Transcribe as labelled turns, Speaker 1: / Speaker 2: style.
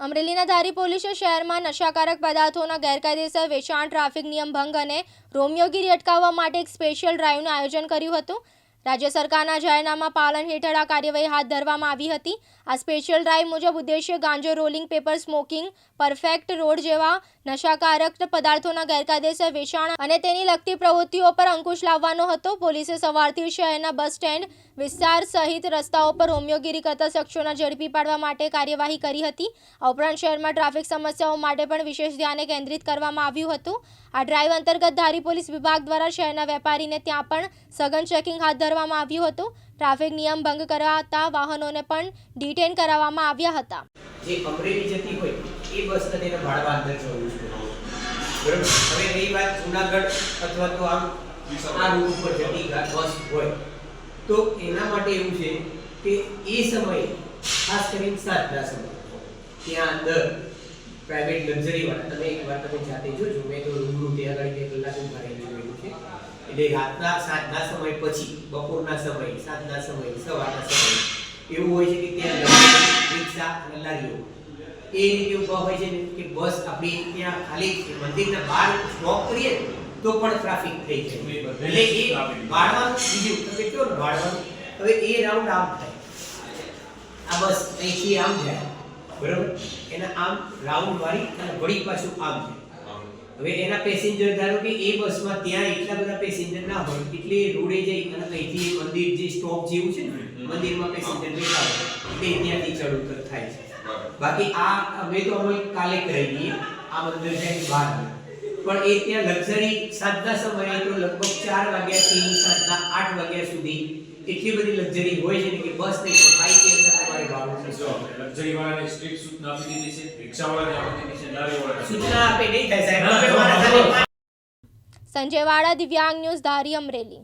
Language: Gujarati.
Speaker 1: અમરેલીના ધારી પોલીસે શહેરમાં નશાકારક પદાર્થોના ગેરકાયદેસર વેચાણ, ટ્રાફિક નિયમ ભંગ અને રોમિયોગીરી અટકાવવા માટે એક સ્પેશિયલ ડ્રાઈવનું આયોજન કર્યું હતું. રાજ્ય સરકારના જાહેરનામા પાલન હેઠળ આ કાર્યવાહી હાથ ધરવામાં આવી હતી. આ સ્પેશિયલ ડ્રાઈવ મુજબ ઉદ્દેશ્ય ગાંજો rolling paper smoking perfect road જેવા નશાકારક પદાર્થોના ગેરકાયદેસર વેચાણ અને તેની લગતી પ્રવૃત્તિઓ પર અંકુશ લાવવાનો હતો. પોલીસે સવારથી શહેરના બસ સ્ટેન્ડ, વિસ્તાર સહિત રસ્તાઓ પર હોમિયોગીરી કરતા શખ્સોને ઝડપી પાડવા માટે કાર્યવાહી કરી હતી. આ ઉપરાંત શહેરમાં ટ્રાફિક સમસ્યાઓ માટે પણ વિશેષ ધ્યાને કેન્દ્રિત કરવામાં આવ્યું હતું. આ ડ્રાઈવ અંતર્ગત ધારી પોલીસ વિભાગ દ્વારા શહેરના વેપારીને ત્યાં પણ સઘન ચેકિંગ હાથ ધરવામાં આવ્યું હતું. ટ્રાફિક નિયમ ભંગ કરાતા વાહનોને પણ ડિટેન કરાવવામાં આવ્યા હતા.
Speaker 2: જે અમરેલી જતી હોય, એ બસને તેને ભાડવા અંદર જવું છે. હવે રહી વાત જુનાગઢ અથવા તો આમ આ રૂટ ઉપર જતી બસ હોય, તો એના માટે એવું છે કે એ સમયે, ખાસ કરીને સાતના સમય, ત્યાં અંદર પ્રાઇવેટ લક્ઝરી વાળા, તમે એક વાર તમે જાતે જોજો, મેં તો રૂબરૂ ત્યાં એટલે રાતના સાંજના સમય પછી બપોરના સમય સાંજના સમય સવારના સમય એવું હોય છે કે ત્યાં રિક્ષા અને લારીઓ. એ રીતે ઊભા હોય છે કે બસ આપણી ત્યાં ખાલી મંદિરના બહાર સ્ટોપ કરીએ તો પણ ટ્રાફિક થઈ જાય. એટલે એ વાળવાનું બીજું તમે કહો ને વાળવાનું? હવે એ રાઉન્ડ આમ થાય. આ બસ અહીંથી આમ જાય. બરાબર? એના આમ રાઉન્ડ વાળી અને વળી પાછું આમ જાય. હવે એના પેસેન્જર ધારો કે એ બસમાં ત્યાં એટલા બધા પેસેન્જર ના હોય એટલે રોડે જઈ અને અહીંથી મંદિર જે સ્ટોપ જેવું છે ને મંદિરમાં પેસેન્જર બેઠા હોય તે ત્યાંથી ચડ ઉતર થાય છે. બાકી આ અમે તો અમે કાલે કરી દઈએ આ મંદિર જાય બહાર પણ એ ત્યાં લક્ઝરી સાંજના સમયે તો લગભગ ચાર વાગ્યાથી સાંજના આઠ વાગ્યા સુધી એટલી બધી લક્ઝરી હોય છે કે બસ નહીં પણ બાઈક અંદર તમારે ભાડું
Speaker 3: જો
Speaker 2: થશે
Speaker 3: લક્ઝરી વાળાને સ્ટ્રીટ સૂચના આપી દીધી છે રિક્ષા વાળાને આપી દીધી છે લારી વાળાને
Speaker 2: સૂચના આપે નહીં થાય સાહેબ.
Speaker 1: સંજય વાળા દિવ્યાંગ ન્યૂઝ ધારી અમરેલી.